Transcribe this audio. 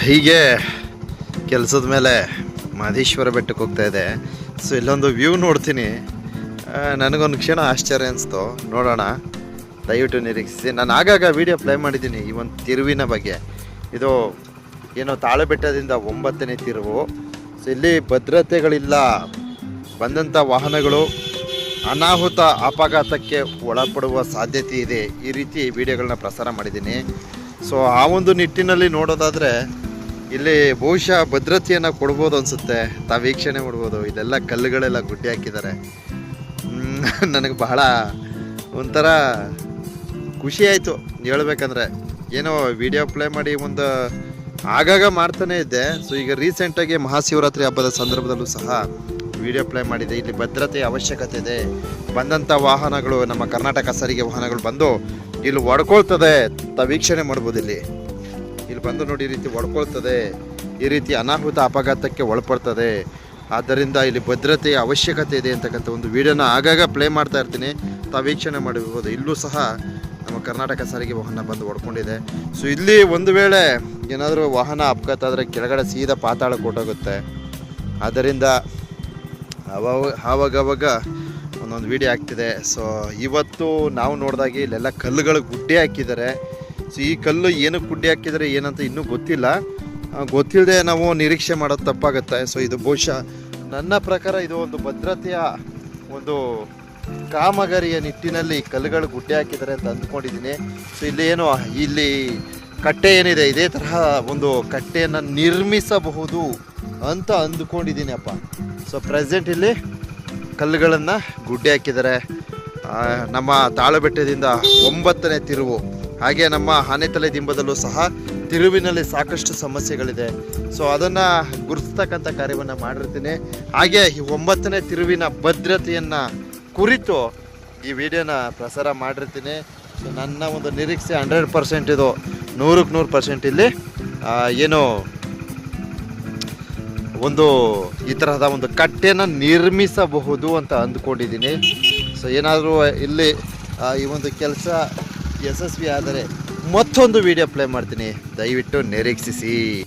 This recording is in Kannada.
ಹೀಗೆ ಕೆಲಸದ ಮೇಲೆ ಮಾದೇಶ್ವರ ಬೆಟ್ಟಕ್ಕೆ ಹೋಗ್ತಾ ಇದೆ. ಸೊ ಇಲ್ಲೊಂದು ವ್ಯೂ ನೋಡ್ತೀನಿ. ನನಗೊಂದು ಕ್ಷಣ ಆಶ್ಚರ್ಯ ಅನಿಸ್ತು. ನೋಡೋಣ. ದಯವಿಟ್ಟು ನಿರೀಕ್ಷಿಸಿ. ನಾನು ಆಗಾಗ ವೀಡಿಯೋ ಪ್ಲೇ ಮಾಡಿದ್ದೀನಿ ಈ ಒಂದು ತಿರುವಿನ ಬಗ್ಗೆ. ಇದು ಏನೋ ತಾಳೆಬೆಟ್ಟದಿಂದ ಒಂಬತ್ತನೇ ತಿರುವು. ಸೊ ಇಲ್ಲಿ ಭದ್ರತೆಗಳಿಲ್ಲ. ಬಂದಂಥ ವಾಹನಗಳು ಅನಾಹುತ ಅಪಘಾತಕ್ಕೆ ಒಳಪಡುವ ಸಾಧ್ಯತೆ ಇದೆ. ಈ ರೀತಿ ವಿಡಿಯೋಗಳನ್ನ ಪ್ರಸಾರ ಮಾಡಿದ್ದೀನಿ. ಸೊ ಆ ಒಂದು ನಿಟ್ಟಿನಲ್ಲಿ ನೋಡೋದಾದರೆ ಇಲ್ಲಿ ಬಹುಶಃ ಭದ್ರತೆಯನ್ನು ಕೊಡ್ಬೋದು ಅನಿಸುತ್ತೆ. ತಾ ವೀಕ್ಷಣೆ ಮಾಡ್ಬೋದು. ಇದೆಲ್ಲ ಕಲ್ಲುಗಳೆಲ್ಲ ಗುಡ್ಡೆ ಹಾಕಿದ್ದಾರೆ. ನನಗೆ ಬಹಳ ಒಂಥರ ಖುಷಿ ಆಯಿತು. ಹೇಳ್ಬೇಕಂದ್ರೆ ಏನೋ ವಿಡಿಯೋ ಪ್ಲೇ ಮಾಡಿ ಒಂದು ಆಗಾಗ ಮಾಡ್ತಾನೆ ಇದ್ದೆ. ಸೊ ಈಗ ರೀಸೆಂಟಾಗಿ ಮಹಾಶಿವರಾತ್ರಿ ಹಬ್ಬದ ಸಂದರ್ಭದಲ್ಲೂ ಸಹ ವಿಡಿಯೋ ಪ್ಲೇ ಮಾಡಿದೆ. ಇಲ್ಲಿ ಭದ್ರತೆ ಅವಶ್ಯಕತೆ ಇದೆ. ಬಂದಂಥ ವಾಹನಗಳು, ನಮ್ಮ ಕರ್ನಾಟಕ ಸಾರಿಗೆ ವಾಹನಗಳು ಬಂದು ಇಲ್ಲಿ ಒಡ್ಕೊಳ್ತದೆ ತ ವೀಕ್ಷಣೆ ಮಾಡ್ಬೋದು ಇಲ್ಲಿ. ಇಲ್ಲಿ ಬಂದು ನೋಡಿ ಈ ರೀತಿ ಒಡ್ಕೊಳ್ತದೆ. ಈ ರೀತಿ ಅನಾಹುತ ಅಪಘಾತಕ್ಕೆ ಒಳಪಡ್ತದೆ. ಆದ್ದರಿಂದ ಇಲ್ಲಿ ಭದ್ರತೆಯ ಅವಶ್ಯಕತೆ ಇದೆ ಅಂತಕ್ಕಂಥ ಒಂದು ವಿಡಿಯೋನ ಆಗಾಗ ಪ್ಲೇ ಮಾಡ್ತಾ ಇರ್ತೀನಿ. ತಾವು ವೀಕ್ಷಣೆ ಮಾಡಿರ್ಬೋದು. ಇಲ್ಲೂ ಸಹ ನಮ್ಮ ಕರ್ನಾಟಕ ಸಾರಿಗೆ ವಾಹನ ಬಂದು ಹೊಡ್ಕೊಂಡಿದೆ ಸೊ ಇಲ್ಲಿ ಒಂದು ವೇಳೆ ಏನಾದರೂ ವಾಹನ ಅಪಘಾತ ಆದರೆ ಕೆಳಗಡೆ ಸೀದಾ ಪಾತಾಳ ಕೊಟ್ಟೋಗುತ್ತೆ ಆದ್ದರಿಂದ ಅವಾಗ, ಆವಾಗವಾಗ ಒಂದೊಂದು ವಿಡಿಯೋ ಆಗ್ತಿದೆ. ಸೊ ಇವತ್ತು ನಾವು ನೋಡಿದಾಗ ಇಲ್ಲೆಲ್ಲ ಕಲ್ಲುಗಳು ಗುಡ್ಡೆ ಹಾಕಿದ್ದಾರೆ. ಈ ಕಲ್ಲು ಏನಕ್ಕೆ ಗುಡ್ಡೆ ಹಾಕಿದರೆ ಏನಂತ ಇನ್ನೂ ಗೊತ್ತಿಲ್ಲ. ಗೊತ್ತಿಲ್ಲದೆ ನಾವು ನಿರೀಕ್ಷೆ ಮಾಡೋದು ತಪ್ಪಾಗುತ್ತೆ. ಸೊ ಇದು ಬಹುಶಃ ನನ್ನ ಪ್ರಕಾರ ಇದು ಒಂದು ಭದ್ರತೆಯ ಒಂದು ಕಾಮಗಾರಿಯ ನಿಟ್ಟಿನಲ್ಲಿ ಕಲ್ಲುಗಳು ಗುಡ್ಡೆ ಹಾಕಿದ್ದಾರೆ ಅಂತ ಅಂದ್ಕೊಂಡಿದ್ದೀನಿ. ಸೊ ಇಲ್ಲಿ ಏನು, ಇಲ್ಲಿ ಕಟ್ಟೆ ಏನಿದೆ, ಇದೇ ತರಹ ಒಂದು ಕಟ್ಟೆಯನ್ನು ನಿರ್ಮಿಸಬಹುದು ಅಂತ ಅಂದ್ಕೊಂಡಿದ್ದೀನಿ ಅಪ್ಪ ಸೊ ಪ್ರೆಸೆಂಟ್ ಇಲ್ಲಿ ಕಲ್ಲುಗಳನ್ನು ಗುಡ್ಡೆ ಹಾಕಿದ್ದಾರೆ. ನಮ್ಮ ತಾಳಬೆಟ್ಟದಿಂದ ಒಂಬತ್ತನೇ ತಿರುವು. ಹಾಗೆ ನಮ್ಮ ಆನೆತಲೆ ದಿಂಬದಲ್ಲೂ ಸಹ ತಿರುವಿನಲ್ಲಿ ಸಾಕಷ್ಟು ಸಮಸ್ಯೆಗಳಿದೆ. ಸೊ ಅದನ್ನು ಗುರುತಿಸ್ತಕ್ಕಂಥ ಕಾರ್ಯವನ್ನು ಮಾಡಿರ್ತೀನಿ. ಹಾಗೆ ಈ ಒಂಬತ್ತನೇ ತಿರುವಿನ ಭದ್ರತೆಯನ್ನು ಕುರಿತು ಈ ವಿಡಿಯೋನ ಪ್ರಸಾರ ಮಾಡಿರ್ತೀನಿ. ಸೊ ನನ್ನ ಒಂದು ನಿರೀಕ್ಷೆ ಹಂಡ್ರೆಡ್ ಪರ್ಸೆಂಟ್ ಇದು. ನೂರಕ್ಕೆ ನೂರು ಪರ್ಸೆಂಟ್ ಇಲ್ಲಿ ಏನು ಒಂದು ಈ ತರಹದ ಒಂದು ಕಟ್ಟೆನ ನಿರ್ಮಿಸಬಹುದು ಅಂತ ಅಂದ್ಕೊಂಡಿದ್ದೀನಿ. ಸೊ ಏನಾದರೂ ಇಲ್ಲಿ ಈ ಒಂದು ಕೆಲಸ ಯಶಸ್ವಿ ಆದರೆ ಮತ್ತೊಂದು ವಿಡಿಯೋ ಪ್ಲೇ ಮಾಡ್ತೀನಿ. ದಯವಿಟ್ಟು ನಿರೀಕ್ಷಿಸಿ.